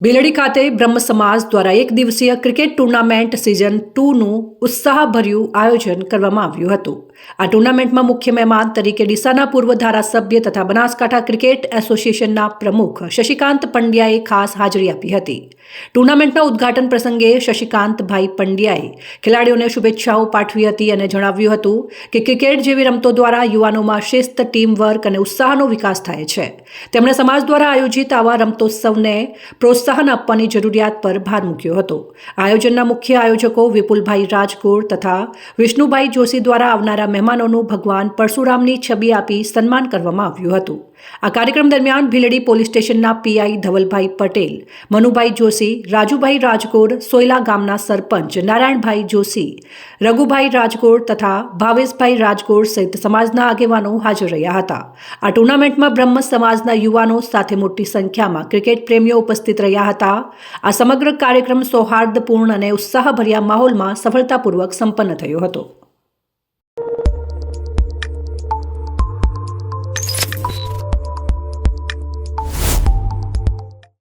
ભીલડી ખાતે બ્રહ્મ સમાજ દ્વારા એક દિવસીય ક્રિકેટ ટુર્નામેન્ટ સિઝન ટુનું ઉત્સાહભર્યું આયોજન કરવામાં આવ્યું હતું. આ ટુર્નામેન્ટમાં મુખ્ય મહેમાન તરીકે ડીસાના પૂર્વ ધારાસભ્ય તથા બનાસકાંઠા ક્રિકેટ એસોસિએશનના પ્રમુખ શશિકાંત પંડ્યાએ ખાસ હાજરી આપી હતી. ટુર્નામેન્ટના ઉદ્ઘાટન પ્રસંગે શશિકાંતભાઈ પંડ્યાએ ખેલાડીઓને શુભેચ્છાઓ પાઠવી હતી અને જણાવ્યું હતું કે ક્રિકેટ જેવી રમતો દ્વારા યુવાનોમાં શિસ્ત ટીમ વર્ક અને ઉત્સાહનો વિકાસ થાય છે. તેમણે સમાજ દ્વારા આયોજિત આવા રમતોત્સવને પ્રોત્સાહન આપવાની જરૂરિયાત પર ભાર મૂક્યો હતો. આયોજનના મુખ્ય આયોજકો વિપુલભાઈ રાજગોર તથા વિષ્ણુભાઈ જોશી દ્વારા આવનારા મહેમાનોનું ભગવાન પરશુરામની છબી આપી સન્માન કરવામાં આવ્યું હતું. આ કાર્યક્રમ દરમિયાન ભીલડી પોલીસ સ્ટેશનના પીઆઈ ધવલભાઈ પટેલ, મનુભાઈ જોશી, રાજુભાઈ રાજકોટ, સોયલા ગામના સરપંચ નારાયણભાઈ જોશી, રઘુભાઈ રાજકોટ તથા ભાવેશભાઈ રાજકોટ સહિત સમાજના આગેવાનો હાજર રહ્યા હતા. આ ટુર્નામેન્ટમાં બ્રહ્મ સમાજના યુવાનો સાથે મોટી સંખ્યામાં ક્રિકેટ પ્રેમીઓ ઉપસ્થિત રહ્યા હતા. આ સમગ્ર કાર્યક્રમ સૌહાર્દપૂર્ણ અને ઉત્સાહભર્યા માહોલમાં સફળતાપૂર્વક સંપન્ન થયો હતો.